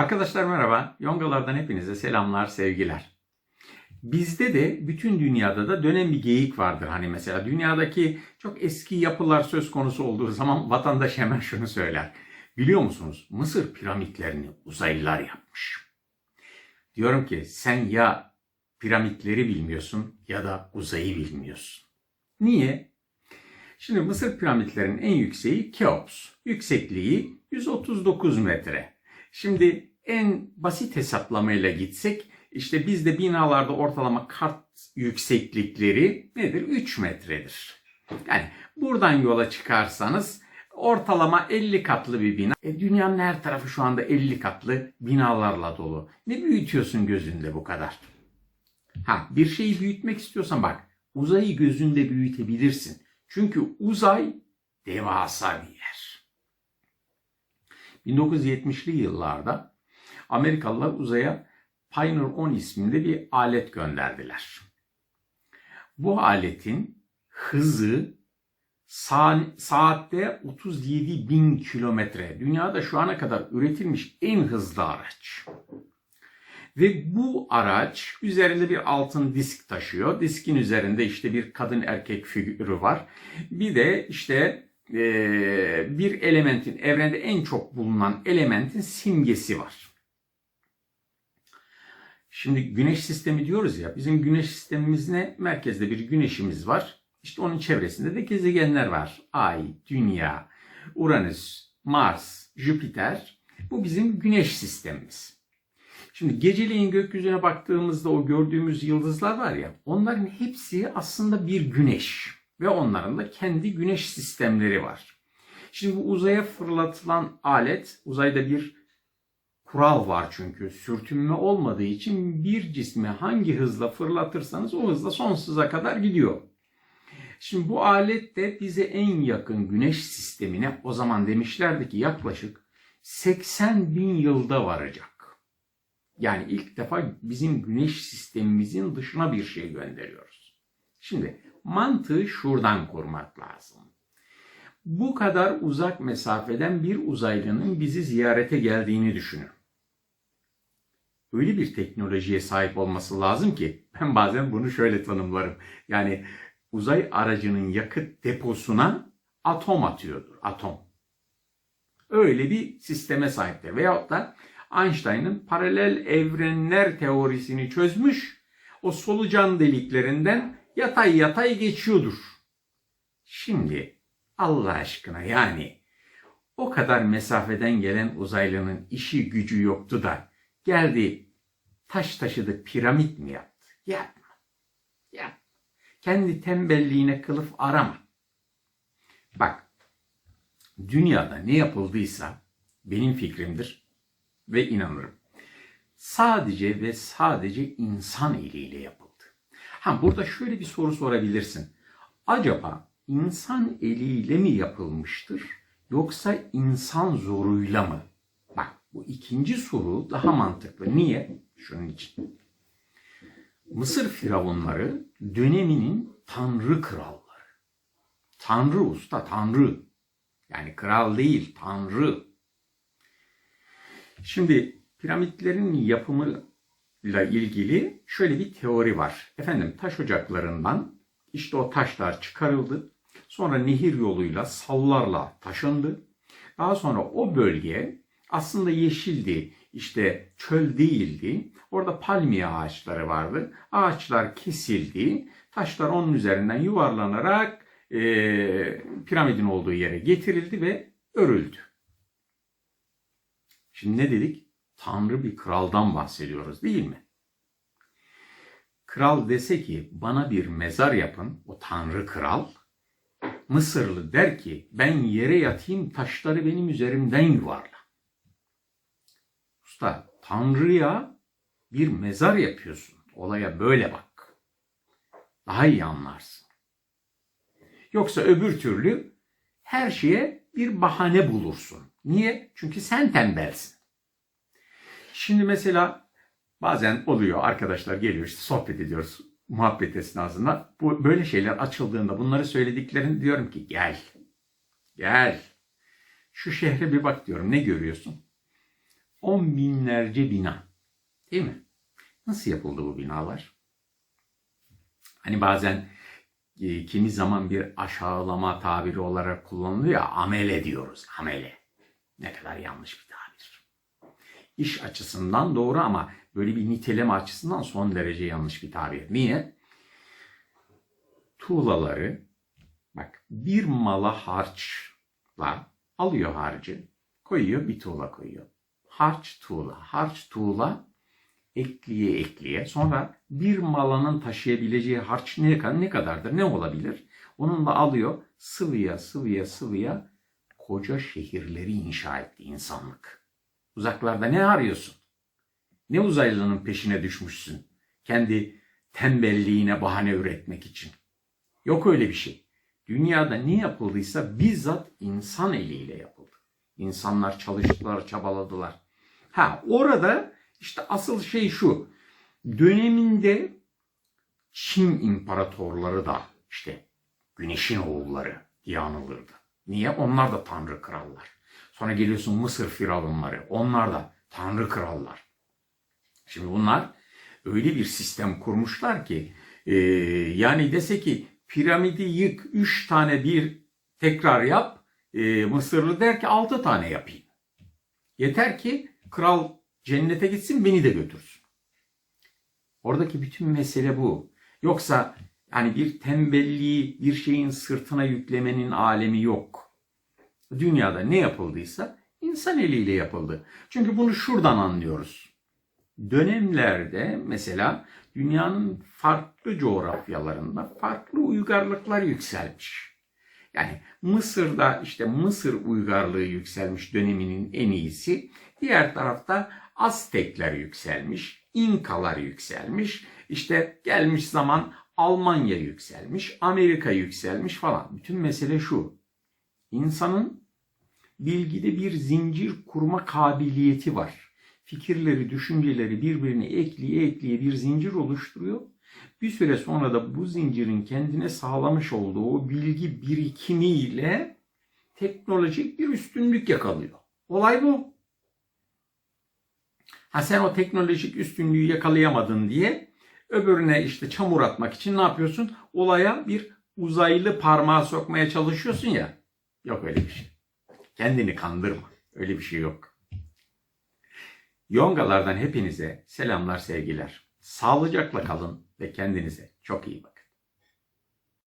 Arkadaşlar merhaba. Yongalardan hepinize selamlar, sevgiler. Bizde de bütün dünyada da dönen bir geyik vardır. Hani mesela dünyadaki çok eski yapılar söz konusu olduğu zaman vatandaş hemen şunu söyler. Biliyor musunuz? Mısır piramitlerini uzaylılar yapmış. Diyorum ki sen ya piramitleri bilmiyorsun ya da uzayı bilmiyorsun. Niye? Şimdi Mısır piramitlerinin en yükseği Keops. Yüksekliği 139 metre. Şimdi en basit hesaplamayla gitsek işte bizde binalarda ortalama kat yükseklikleri nedir? 3 metredir. Yani buradan yola çıkarsanız ortalama 50 katlı bir bina. E, dünyanın her tarafı şu anda 50 katlı binalarla dolu. Ne büyütüyorsun gözünde bu kadar? Ha bir şeyi büyütmek istiyorsan bak uzayı gözünde büyütebilirsin. Çünkü uzay devasa bir yer. 1970'li yıllarda Amerikalılar uzaya Pioneer 10 isminde bir alet gönderdiler. Bu aletin hızı sa- saatte 37 bin kilometre. Dünyada şu ana kadar üretilmiş en hızlı araç. Ve bu araç üzerinde bir altın disk taşıyor. Diskin üzerinde işte bir kadın erkek figürü var. Bir de işte bir elementin, evrende en çok bulunan elementin simgesi var. Şimdi güneş sistemi diyoruz ya, bizim güneş sistemimiz ne? Merkezde bir güneşimiz var. İşte onun çevresinde de gezegenler var. Ay, Dünya, Uranüs, Mars, Jüpiter. Bu bizim güneş sistemimiz. Şimdi geceleyin gökyüzüne baktığımızda o gördüğümüz yıldızlar var ya, onların hepsi aslında bir güneş ve onların da kendi güneş sistemleri var. Şimdi bu uzaya fırlatılan alet, uzayda bir kural var çünkü sürtünme olmadığı için bir cismi hangi hızla fırlatırsanız o hızla sonsuza kadar gidiyor. Şimdi bu alet de bize en yakın güneş sistemine o zaman demişlerdi ki yaklaşık 80 bin yılda varacak. Yani ilk defa bizim güneş sistemimizin dışına bir şey gönderiyoruz. Şimdi mantığı şuradan kurmak lazım. Bu kadar uzak mesafeden bir uzaylının bizi ziyarete geldiğini düşünün. Öyle bir teknolojiye sahip olması lazım ki ben bazen bunu şöyle tanımlarım. Yani uzay aracının yakıt deposuna atom atıyordur. Atom. Öyle bir sisteme sahiptir. Veyahut da Einstein'ın paralel evrenler teorisini çözmüş. O solucan deliklerinden yatay yatay geçiyordur. Şimdi Allah aşkına yani o kadar mesafeden gelen uzaylının işi gücü yoktu da geldi taş taşıdı piramit mi yaptı? Yapma. Yapma. Kendi tembelliğine kılıf arama. Bak dünyada ne yapıldıysa benim fikrimdir ve inanırım. Sadece ve sadece insan eliyle yapıldı. Ha burada şöyle bir soru sorabilirsin. Acaba insan eliyle mi yapılmıştır yoksa insan zoruyla mı? Bu ikinci soru daha mantıklı. Niye? Şunun için. Mısır firavunları döneminin tanrı kralları. Tanrı usta, tanrı. Yani kral değil, tanrı. Şimdi piramitlerin yapımıyla ilgili şöyle bir teori var. Efendim taş ocaklarından işte o taşlar çıkarıldı. Sonra nehir yoluyla sallarla taşındı. Daha sonra o bölge aslında yeşildi. İşte çöl değildi. Orada palmiye ağaçları vardı. Ağaçlar kesildi. Taşlar onun üzerinden yuvarlanarak e, piramidin olduğu yere getirildi ve örüldü. Şimdi ne dedik? Tanrı bir kraldan bahsediyoruz değil mi? Kral dese ki bana bir mezar yapın, o tanrı kral. Mısırlı der ki ben yere yatayım taşları benim üzerimden yuvarla. Usta tanrıya bir mezar yapıyorsun. Olaya böyle bak. Daha iyi anlarsın. Yoksa öbür türlü her şeye bir bahane bulursun. Niye? Çünkü sen tembelsin. Şimdi mesela bazen oluyor arkadaşlar geliyor işte sohbet ediyoruz muhabbet esnasında. Bu böyle şeyler açıldığında bunları söylediklerini diyorum ki gel. Gel. Şu şehre bir bak diyorum. Ne görüyorsun? On binlerce bina. Değil mi? Nasıl yapıldı bu binalar? Hani bazen e, kimi zaman bir aşağılama tabiri olarak kullanılıyor ya amele diyoruz. Amele. Ne kadar yanlış bir tabir. İş açısından doğru ama böyle bir niteleme açısından son derece yanlış bir tabir. Niye? Tuğlaları bak bir mala harçla alıyor harcı koyuyor bir tuğla koyuyor. Harç tuğla, harç tuğla ekleye ekleye sonra bir malanın taşıyabileceği harç ne kadar ne kadardır ne olabilir? Onunla alıyor sıvıya sıvıya sıvıya koca şehirleri inşa etti insanlık. Uzaklarda ne arıyorsun? Ne uzaylının peşine düşmüşsün? Kendi tembelliğine bahane üretmek için. Yok öyle bir şey. Dünyada ne yapıldıysa bizzat insan eliyle yapıldı. İnsanlar çalıştılar, çabaladılar. Ha orada işte asıl şey şu. Döneminde Çin imparatorları da işte güneşin oğulları diye anılırdı. Niye? Onlar da tanrı krallar. Sonra geliyorsun Mısır firavunları. Onlar da tanrı krallar. Şimdi bunlar öyle bir sistem kurmuşlar ki e, yani dese ki piramidi yık üç tane bir tekrar yap e, Mısırlı der ki altı tane yapayım. Yeter ki kral cennete gitsin beni de götürsün. Oradaki bütün mesele bu. Yoksa yani bir tembelliği bir şeyin sırtına yüklemenin alemi yok. Dünyada ne yapıldıysa insan eliyle yapıldı. Çünkü bunu şuradan anlıyoruz. Dönemlerde mesela dünyanın farklı coğrafyalarında farklı uygarlıklar yükselmiş. Yani Mısır'da işte Mısır uygarlığı yükselmiş döneminin en iyisi. Diğer tarafta Aztekler yükselmiş, İnkalar yükselmiş. İşte gelmiş zaman Almanya yükselmiş, Amerika yükselmiş falan. Bütün mesele şu. İnsanın bilgide bir zincir kurma kabiliyeti var. Fikirleri, düşünceleri birbirine ekleye ekleye bir zincir oluşturuyor. Bir süre sonra da bu zincirin kendine sağlamış olduğu bilgi birikimiyle teknolojik bir üstünlük yakalıyor. Olay bu. Ha sen o teknolojik üstünlüğü yakalayamadın diye öbürüne işte çamur atmak için ne yapıyorsun? Olaya bir uzaylı parmağı sokmaya çalışıyorsun ya. Yok öyle bir şey. Kendini kandırma. Öyle bir şey yok. Yongalardan hepinize selamlar sevgiler. Sağlıcakla kalın ve kendinize çok iyi bakın.